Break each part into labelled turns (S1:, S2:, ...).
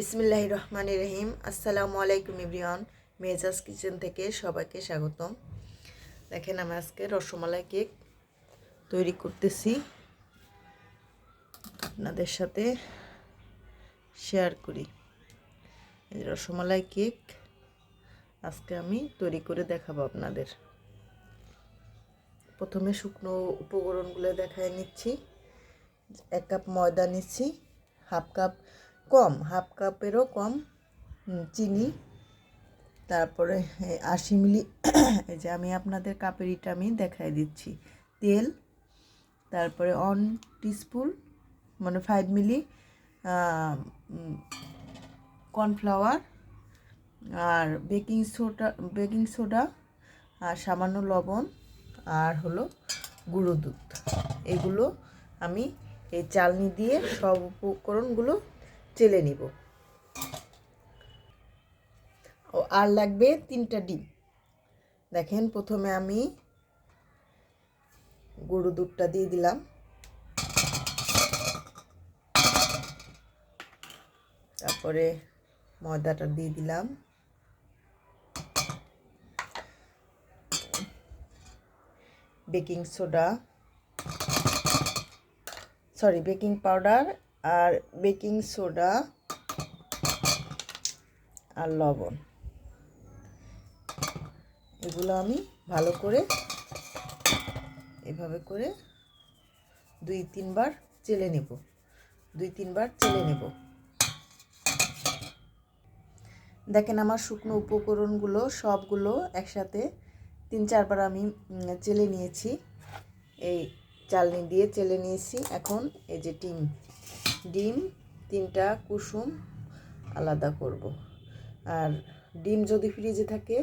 S1: বিসমিল্লাহ রহমান রহিম আসসালামু আলাইকুম ইব্রিয়ান মেজাজ কিচেন থেকে সবাইকে স্বাগতম। দেখেন আমি আজকে রসমালাই কেক তৈরি করতেছি। আপনাদের সাথে শেয়ার করি। রসমালাই কেক আজকে আমি তৈরি করে দেখাবো আপনাদের। প্রথমে শুকনো উপকরণগুলো দেখায় নিচ্ছি। এক কাপ ময়দা নিচ্ছি। হাফ কাপ কম, হাফ কাপেরও কম চিনি। তারপরে আশি মিলি, এই যে আমি আপনাদের কাপের ইটা আমি দেখাই দিচ্ছি। তেল, তারপরে অন টিস্পুন মানে ফাইভ মিলি কর্নফ্লাওয়ার আর বেকিং সোডা বেকিং সোডা আর সামান্য লবণ, আর হলো গুঁড়ো দুধ। এগুলো আমি এই চালনি দিয়ে সব উপকরণগুলো চেলে নিব। ও, আর লাগবে তিনটা ডিম। দেখেন, প্রথমে আমি গরু দুধটা দিয়ে দিলাম। তারপরে ময়দাটা দিয়ে দিলাম। Baking soda, sorry, baking powder আর বেকিং সোডা আর লবণ। এগুলো আমি ভালো করে এভাবে করে দুই তিনবার চেলে নেব। দুই তিনবার চেলে নেব। দেখেন আমার শুকনো উপকরণগুলো সবগুলো একসাথে তিন চারবার আমি চেলে নিয়েছি। এই চালনি দিয়ে চেলে নিয়েছি। এখন এই যে ডিম ডিম, তিনটা কুসুম আলাদা করব। আর ডিম যদি ফ্রিজে থাকে,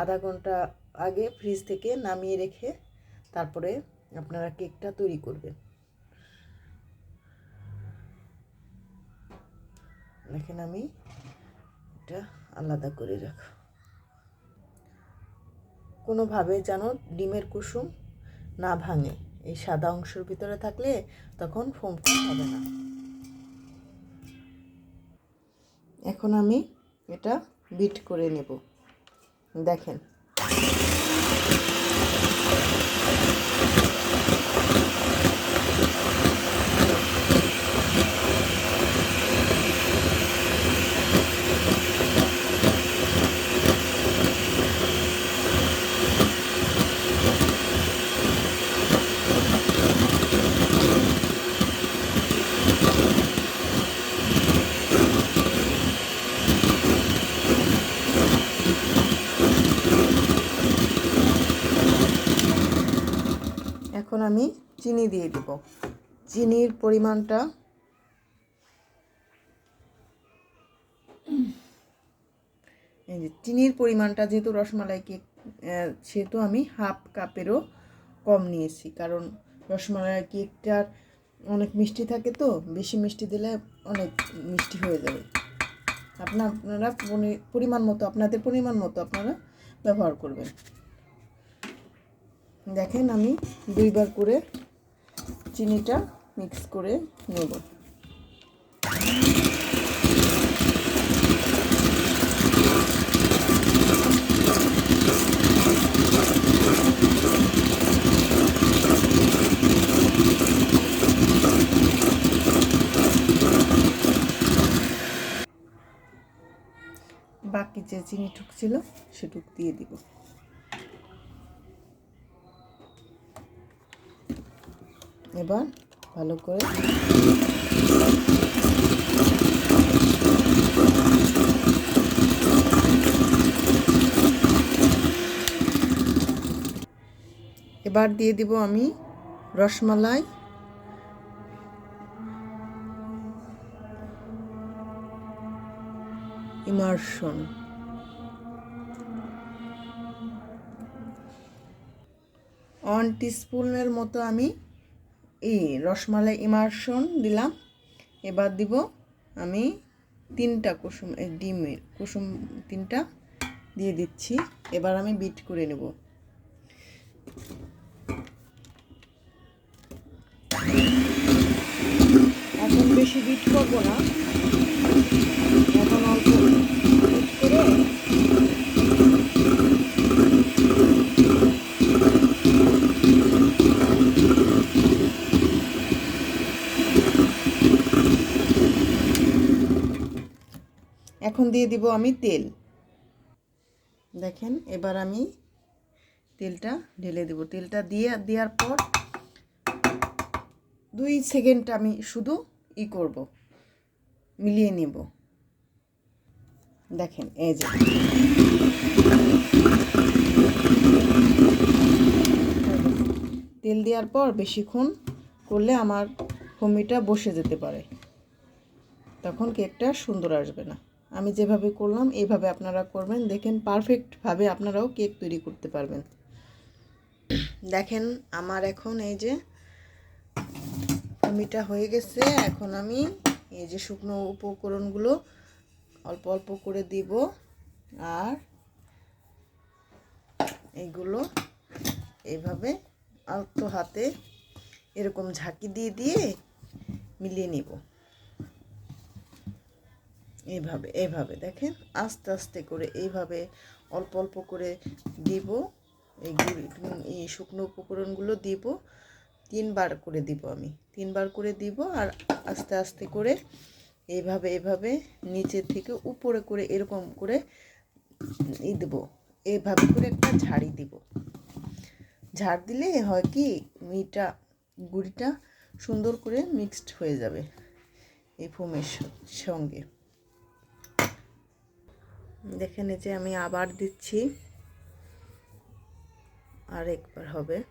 S1: আধা ঘণ্টা আগে ফ্রিজ থেকে নামিয়ে রেখে তারপরে আপনারা কেকটা তৈরি করবেন। দেখেন আমি এটা আলাদা করে রাখ। কোনোভাবে যেন ডিমের কুসুম না ভাঙে। এই সাদা অংশের ভিতরে থাকলে তখন ফোমটা হবে না। এখন আমি এটা বিট করে নেব। দেখেন। এখন আমি চিনি দিয়ে দেব। চিনির পরিমাণটা এই যে চিনির পরিমাণটা যেহেতু রসমালাই কেক সেহেতু আমি হাফ কাপেরও কম নিয়েছি। কারণ রসমালাই কেকটার অনেক মিষ্টি থাকে তো, বেশি মিষ্টি দিলে অনেক মিষ্টি হয়ে যাবে। আপনার আপনারা পরিমাণ মতো, আপনাদের পরিমাণ মতো আপনারা ব্যবহার করবেন। দেখেন আমি দুইবার করে চিনিটা মিক্স করে নেব। বাকি যে চিনি টুক ছিল সেটুক দিয়ে দিব। এবার ভালো করে এবার দিয়ে দিব আমি রসমালাই। ইমার্শন। ওয়ান টিস্পুনের মতো আমি এই রসমালাই ইমার্শন দিলাম। এবার দিব আমি তিনটা কুসুম ডিমের কুসুম তিনটা দিয়ে দিচ্ছি। এবার আমি বিট করে নেব। এখন বেশি বিট করব না। এখন অল্প করে দিয়ে দিব আমি তেল। দেখেন, এবার আমি তেলটা ঢেলে দেব। তেলটা দিয়ে, দেওয়ার পর দুই সেকেন্ড আমি শুধু ই করব, মিলিয়ে নেব। দেখেন, এই যে। তেল দেওয়ার পর বেশিক্ষণ করলে আমার হোমিটা বসে যেতে পারে। তখন কেকটা সুন্দর আসবে না। আমি যেভাবে করলাম এইভাবে আপনারা করবেন। দেখেন পারফেক্টভাবে আপনারাও কেক তৈরি করতে পারবেন। দেখেন, আমার এখন এই যে হমিটা হয়ে গেছে। এখন আমি এই যে শুকনো উপকরণগুলো অল্প অল্প করে দিব। আর এইগুলো এইভাবে আলতো হাতে এরকম ঝাঁকি দিয়ে দিয়ে মিলিয়ে নিব। এইভাবে এইভাবে দেখেন, আস্তে আস্তে করে এইভাবে অল্প অল্প করে দিব। এই গুঁড়ি এই শুকনো উপকরণগুলো দিব। তিনবার করে দিব আমি। তিনবার করে দিব আর আস্তে আস্তে করে এইভাবে, এভাবে নিচের থেকে উপরে করে এরকম করে ই দেবো। এইভাবে করে একটা ঝাড়ি দিব। ঝাড় দিলে হয় কি, মিটা, গুড়িটা সুন্দর করে মিক্সড হয়ে যাবে এই ফোমের সঙ্গে। দেখেন এই যে আমি আবার দিচ্ছি। আর একবার হবে।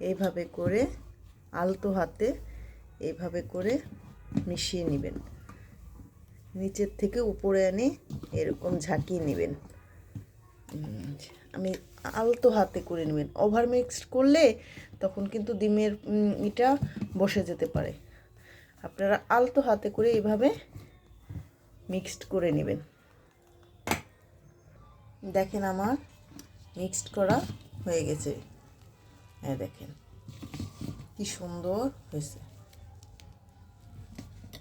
S1: এইভাবে করে আলতো হাতে এইভাবে করে মিশিয়ে নেবেন। নিচের থেকে উপরে এনে এরকম ঝাঁকিয়ে নেবেন। আমি আলতো হাতে করে নেবেন। ওভার মিক্সড করলে তখন কিন্তু ডিমের এটা বসে যেতে পারে। আপনারা আলতো হাতে করে এইভাবে মিক্সড করে নেবেন। দেখেন আমার মিক্সড করা হয়ে গেছে। হ্যাঁ দেখেন। কি সুন্দর হয়েছে।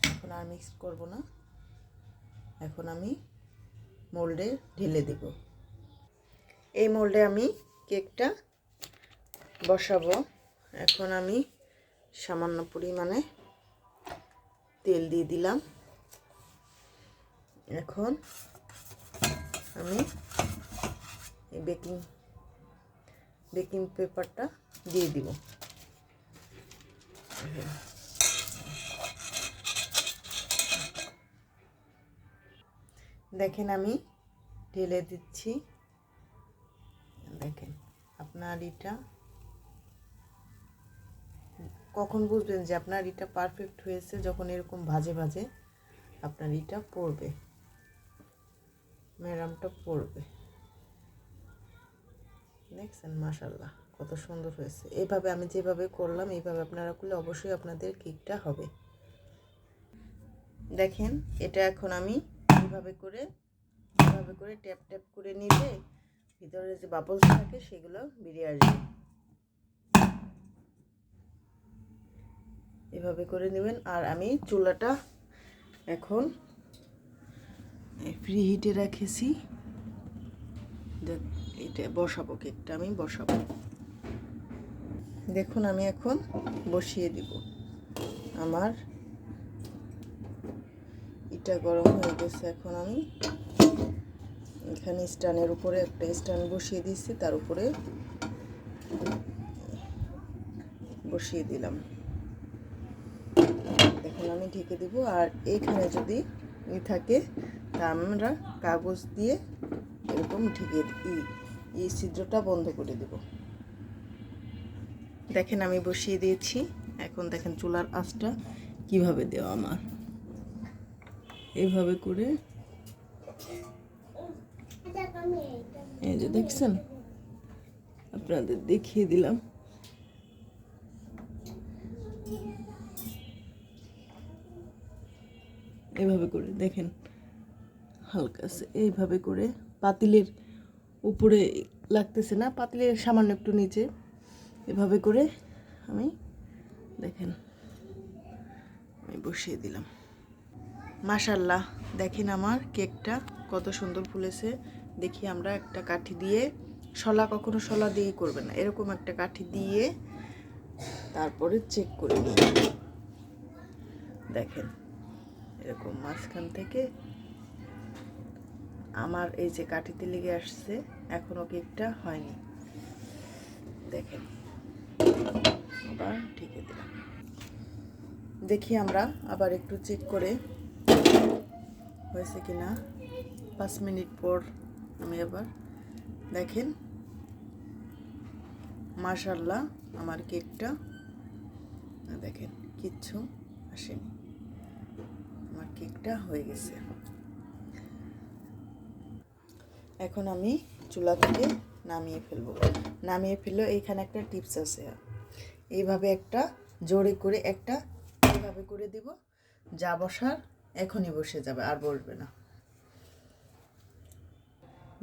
S1: এখন আর মিক্স করব না। এখন আমি মোল্ডে ঢেলে দেব। এই মোল্ডে আমি কেকটা বসাবো। এখন আমি সামান্য পরিমাণে তেল দিয়ে দিলাম। এখন আমি এই বেকিং বেকিং পেপারটা দিয়ে দিব। দেখেন আমি ঢেলে দিচ্ছি। দেখেন, আপনার এটা কখন বুঝবেন যে আপনার এটা পারফেক্ট হয়েছে যখন এরকম ভাজে ভাজে আপনার এটা পড়বে। ম্যাডামটা পড়বে। দেখছেন মাশাল্লাহ কত সুন্দর হয়েছে। এইভাবে আমি যেভাবে করলাম, এইভাবে আপনারা করলে অবশ্যই আপনাদের কেকটা হবে। দেখেন, এটা এখন আমি এইভাবে করে এইভাবে করে ট্যাপ ট্যাপ করে নিলে ভিতরে যে বাবলস থাকে, সেগুলো বেরিয়ে আসবে। এভাবে করে নেবেন, আর আমি চুলাটা এখন ফ্রি হিটে রেখেছি। এটা বসাবো, কেকটা আমি বসাবো। দেখুন, আমি এখন বসিয়ে দিব। আমার এটা গরম হয়ে গেছে, এখন আমি এখানে স্ট্যান্ডের উপরে একটা স্ট্যান্ড বসিয়ে দিচ্ছি তার উপরে বসিয়ে দিলাম। এখন আমি ঢেকে দিব, আর এইখানে যদি থাকে, তা আমরা কাগজ দিয়ে এরকম ঢেকে এই ছিদ্রটা বন্ধ করে দেব। দেখেন আমি বসিয়ে দিয়েছি। এখন দেখেন চুলার আঁচটা কীভাবে দেওয়া আমার। এইভাবে করে। এই যে দেখছেন? আপনাদের দেখিয়ে দিলাম। এভাবে করে দেখেন। হালকা এইভাবে করে পাতিলের উপরে লাগতেছে না, পাতিলের সামান্য একটু নিচে। এভাবে করে আমি, দেখেন, আমি বসিয়ে দিলাম। মাশাল্লাহ দেখেন আমার কেকটা কত সুন্দর ফুলেছে। দেখি আমরা একটা কাঠি দিয়ে, শলা কখনো শলা দিয়ে করবে না, এরকম একটা কাঠি দিয়ে তারপরে চেক করে দেখেন, এরকম মাঝখান থেকে আমার এই যে কাঠিতে লেগে আসছে এখনও কেকটা হয়নি। দেখেন। আবার ঢেকে দিলাম। দেখি আমরা আবার একটু চেক করে হয়েছে কি না পাঁচ মিনিট পর আমি আবার দেখেন। মাশাল্লাহ আমার কেকটা। দেখেন, কিচ্ছু আসেনি। আমার কেকটা হয়ে গেছে। এখন আমি চুলা থেকে নামিয়ে ফেলব। নামিয়ে ফেললে এইখানে একটা টিপস আছে। এইভাবে একটা জোরে করে একটা এইভাবে করে দিব, যা বসার এখনই বসে যাবে, আর বসবে না।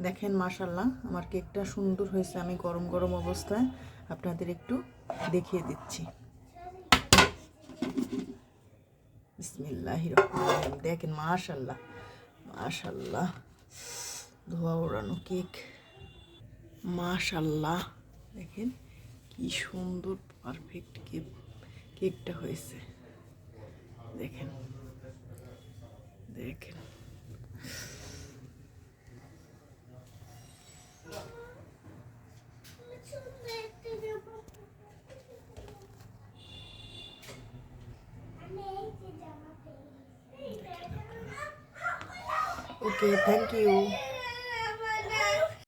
S1: দেখেন মাশাল্লাহ আমার কেকটা সুন্দর হয়েছে। আমি গরম গরম অবস্থায় আপনাদের একটু দেখিয়ে দিচ্ছি। বিসমিল্লাহ দেখেন মাশাল্লাহ মাশাল্লাহ ধোয়া ওড়ানো কেক। মাশাল্লাহ, দেখেন কি সুন্দর পারফেক্ট কেক, কেকটা হয়েছে। দেখেন দেখেন। Okay thank you